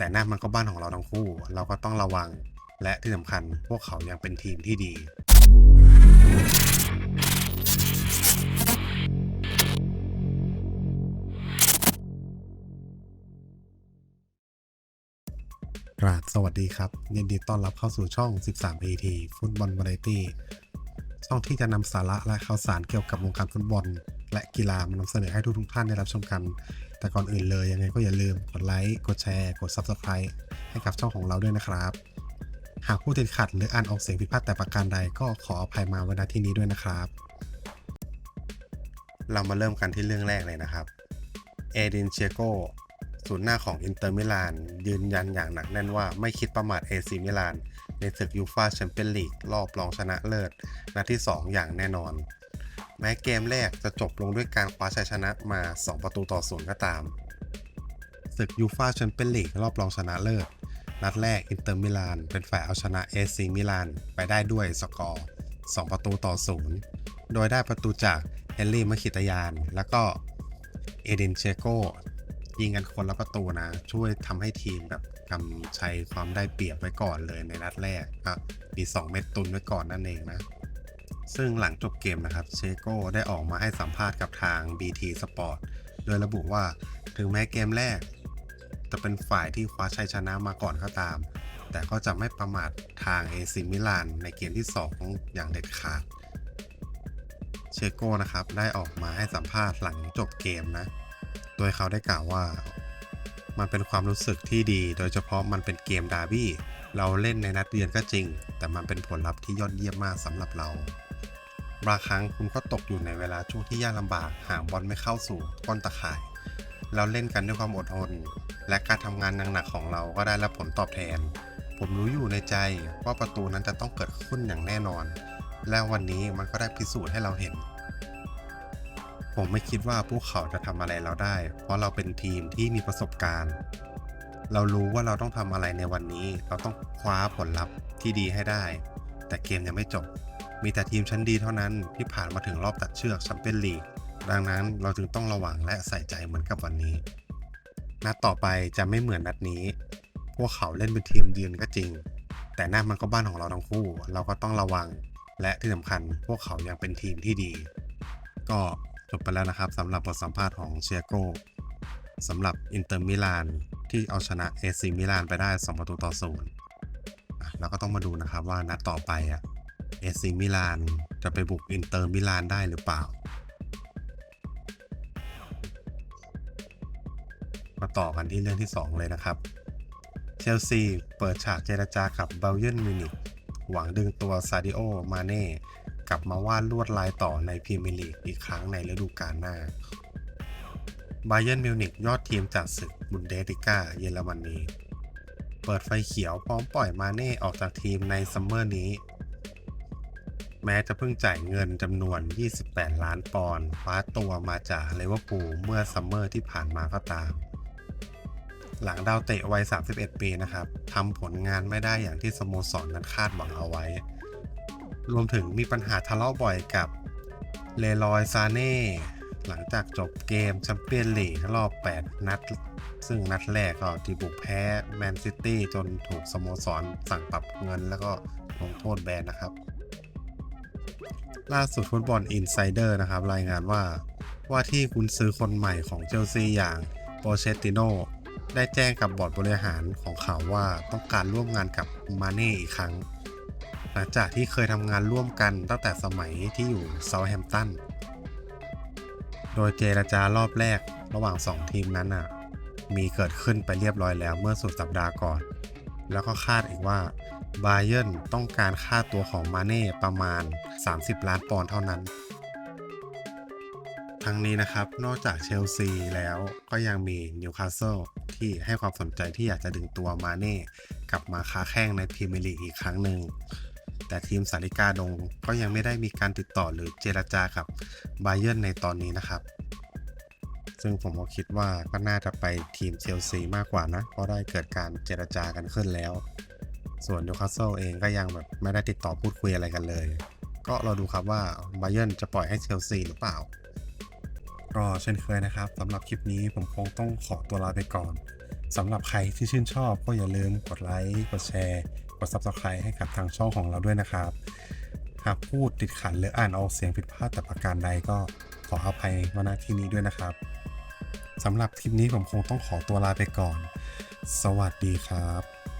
แต่นั่นมันก็บ้านของเราทั้งคู่ เราก็ต้องระวัง และที่สำคัญพวกเขายังเป็นทีมที่ดี กราบสวัสดีครับ ยินดีต้อนรับเข้าสู่ช่อง 13 AT ฟุตบอลวาไรตี้ช่องที่จะนำสาระและข่าวสารเกี่ยวกับวงการฟุตบอล และกีฬามานำเสนอให้ทุกๆท่านได้รับชมกัน แต่ก่อนอื่นเลยยังไงก็อย่าลืมกดไลค์ กดแชร์ กด Subscribe ให้กับช่องของเราด้วยนะครับ หากผู้ติดขัดหรืออ่านออกเสียงผิดพลาดแต่ประการใดก็ขออภัยมาณที่นี้ด้วยนะครับ เรามาเริ่มกันที่เรื่องแรกเลยนะครับ เอดินเชโกศูนย์หน้าของอินเตอร์มิลานยืนยันอย่างหนักแน่นว่าไม่คิดประมาทเอซีมิลานในศึกยูฟาแชมเปี้ยนลีกรอบรองชนะเลิศนัดที่ 2 อย่างแน่นอน แม้เกมแรกจะจบลงด้วยการคว้าชัยชนะมา 2 ประตูต่อศูนย์ก็ตาม ศึกยูฟาแชมเปี้ยนลีกรอบรองชนะเลิศ นัดแรกอินเตอร์มิลานเป็นฝ่ายเอาชนะเอซีมิลานไปได้ด้วยสกอร์ 2 ประตูต่อศูนย์โดยได้ประตูจากเฮนรี่มคิตยาน แล้วก็เอเดนเชโกยิงกันคนละประตูนะ ช่วยทำให้ทีมแบบกำชัยความได้เปรียบไว้ก่อนเลยในนัดแรกก็มี 2 เม็ดตุนไว้ก่อนนั่นเองนะ ซึ่งหลังจบเกมนะครับเชโก้ได้ออกมาให้สัมภาษณ์กับทาง BT Sport โดยระบุว่าถึงแม้เกมแรก จะเป็นฝ่ายที่คว้าชัยชนะมาก่อนก็ตาม แต่ก็จะไม่ประมาททางเอซิมิลานในเกมที่ 2 อย่างเด็ดขาด เชโก้นะครับได้ออกมาให้สัมภาษณ์หลังจบเกมนะ โดยเขาได้กล่าวว่า มันเป็นความรู้สึกที่ดี โดยเฉพาะมันเป็นเกมดาร์บี้เราเล่นในนัดเยือนก็จริง แต่มันเป็นผลลัพธ์ที่ยอดเยี่ยมมากสำหรับเรา บางครั้งคุณก็ตกอยู่ในเวลาช่วงที่ยากลำบากหากบอลไม่เข้าสู่ก้นตะข่าย เราเล่นกันด้วยความอดทน และการทำงานหนักๆของเราก็ได้รับผลตอบแทน ผมรู้อยู่ในใจว่าประตูนั้นจะต้องเกิดขึ้นอย่างแน่นอน และวันนี้มันก็ได้พิสูจน์ให้เราเห็น ผมไม่คิดว่าพวกเขาจะทำอะไรเราได้ เพราะเราเป็นทีมที่มีประสบการณ์ เรารู้ว่าเราต้องทำอะไรในวันนี้ เราต้องคว้าผลลัพธ์ที่ดีให้ได้ แต่เกมยังไม่จบ มีแต่ทีมชั้นดีเท่านั้นที่ผ่านมาถึงรอบตัดเชือกแชมเปี้ยนลีก ดังนั้นเราจึงต้องระวังและใส่ใจเหมือนกับวันนี้ นัดต่อไปจะไม่เหมือนนัดนี้ พวกเขาเล่นเป็นทีมเยือนก็จริง แต่นั่นมันก็บ้านของเราทั้งคู่ เราก็ต้องระวัง และที่สำคัญพวกเขายังเป็นทีมที่ดี ก็จบไปแล้วนะครับสำหรับบทสัมภาษณ์ของเชียโก้สำหรับอินเตอร์มิลานที่เอาชนะเอซีมิลานไปได้ 2 ประตูต่อศูนย์แล้วก็ต้องมาดูนะครับว่านัดต่อไปอะ เอซีมิลานจะไปบุกอินเตอร์มิลานได้หรือเปล่า มาต่อกันที่เรื่องที่ 2 เลยนะครับ เชลซีเปิดฉากเจรจากับเบลเยนมิวนิกหวังดึงตัวซาดิโอ มาเน่ กลับมาวาดลวดลายต่อในพรีเมียร์ลีกอีกครั้งในฤดูกาลหน้าบาเยนมิวนิกยอดทีมจากศึกบุนเดสลิก้าเยอรมนี เปิดไฟเขียวพร้อมปล่อยมาเน่ออกจากทีมในซัมเมอร์นี้ แม้จะเพิ่งจ่ายเงินจำนวน 28 ล้านปอนด์คว้าตัวมาจากเลเวอร์พูลเมื่อซัมเมอร์ที่ผ่านมาก็ตาม หลังดาวเตะวัย 31 ปีนะครับทำผลงานไม่ได้อย่างที่สโมสรนนั้นคาดหวังเอาไว้ รวมถึงมีปัญหาทะเลาะบ่อยกับเลรอยซาเน่หลังจากจบเกมแชมเปี้ยนลีกรอบ 8 นัด ซึ่งนัดแรกก็ที่บุกแพ้แมนซิตี้จนถูกสโมสรสั่งปรับเงินแล้วก็ลงโทษแบนนะครับ ล่าสุดฟุตบอลอินไซเดอร์นะครับ รายงานว่า ว่าที่คุณซื้อคนใหม่ของเชลซีอย่างโปเชตติโนได้แจ้งกับบอร์ดบริหารของเขาว่าต้องการร่วมงานกับมาเน่อีกครั้ง หลังจากที่เคยทำงานร่วมกันตั้งแต่สมัยที่อยู่เซาแฮมตัน โดยเจรจารอบแรกระหว่าง 2 ทีมนั้นอะมีเกิดขึ้นไปเรียบร้อยแล้วเมื่อสุดสัปดาห์ก่อน แล้วก็คาดอีกว่าบาเย r n ต้องการค่าตัวของมาเน่ประมาณ 30 ล้านปอนด์เท่านั้น ทั้งนี้นะครับนอกจากเชลซีแล้วก็ยังมีนิวคาสเซิลที่ให้ความสนใจที่อยากจะดึงตัวมาเน่กลับมาค้าแข้งในพรีเมียร์ลีกอีกครั้งหนึ่งแต่ทีมสาริกาดงก็ยังไม่ได้มีการติดต่อหรือเจรจากับบาเย r n ในตอนนี้นะครับ ซึ่งผมก็คิดว่าก็น่าจะไปทีมเชลซีมากกว่านะ เพราะได้เกิดการเจรจากันขึ้นแล้ว ส่วนยูคาสเซลเองก็ยังแบบไม่ได้ติดต่อพูดคุยอะไรกันเลย ก็เราดูครับว่าไบเยนจะปล่อยให้เชลซีหรือเปล่ารอเช่นเคยนะครับสำหรับคลิปนี้ผมคงต้องขอตัวลาไปก่อนสำหรับใครที่ชื่นชอบก็อย่าลืมกดไลค์กดแชร์ กด Subscribe ให้กับทางช่องของเราด้วยนะครับ หากพูดติดขัดหรืออ่านออกเสียงผิดพลาดแต่ประการใดก็ขออภัยวันาที่นี้ด้วยนะครับ สำหรับคลิปนี้ผมคงต้องขอตัวลาไปก่อน สวัสดีครับ